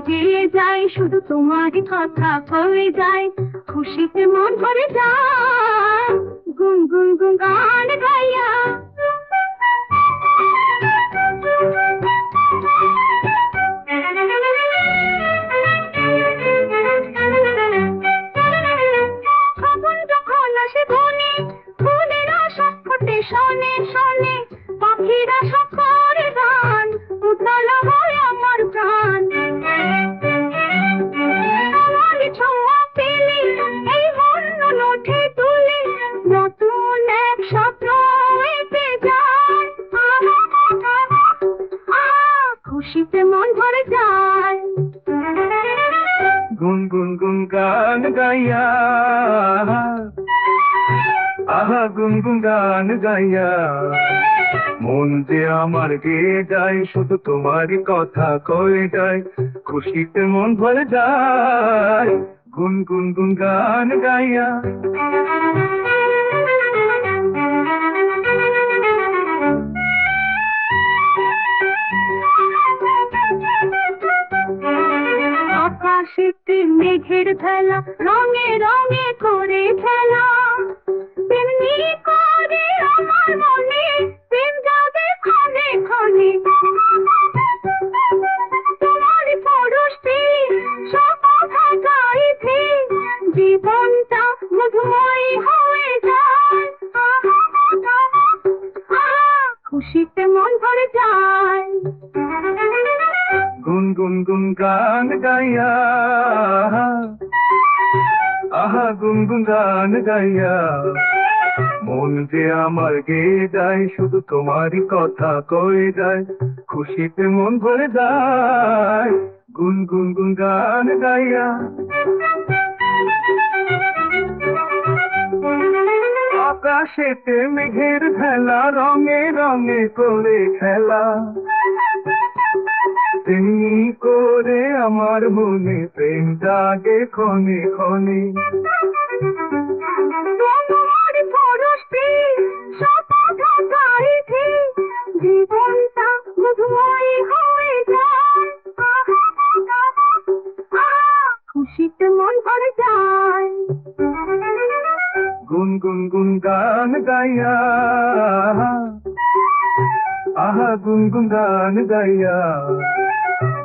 গেয়ে যায়, শুধু তোমারই কথা কয়ে যায়। খুশিতে মন ভরে যায়। গুন গুন গুন গান গাইয়া। শোনে শোনে, পাখিরা সব খুশিতে মন ভরে যায়। গুন গুন গুন গাইয়া। আহা গুন গুন গাইয়া। মন যে আমার গেয়ে যায়, শুধু তোমারই কথা কয়ে যায়। খুশিতে মন ভরে যায়। গুন গুন গুন গান গাইয়া। মেঘের খেলা রঙে রঙে করে খেলা। গুন গুন গুন গান গাইয়া, আহা গুন গুন গাইয়া। মন যে আমার গেয়ে যায়, শুধু তোমারই কথা কয়ে যায়। খুশিতে মন ভরে যায় গুন গুন গুন গান গাইয়া। আকাশেতে মেঘের খেলা রঙে রঙে করে খেলা। তেমনি করে আমার মনে প্রেম জাগে ক্ষণে ক্ষণে। তোমার পরশে সব গাইতে জীবনটা মধুময় হয়ে যায়। খুশিতে মন ভরে যায়। গুন গুন গুন গান গাইয়া। আহা গুন গুন গান গাইয়া।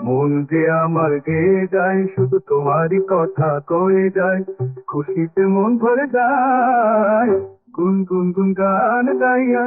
মন যে আমার গেয়ে যায়, শুধু তোমারই কথা কয়ে যায়। খুশিতে মন ভরে যায় গুন গুন গুন গান গাইয়া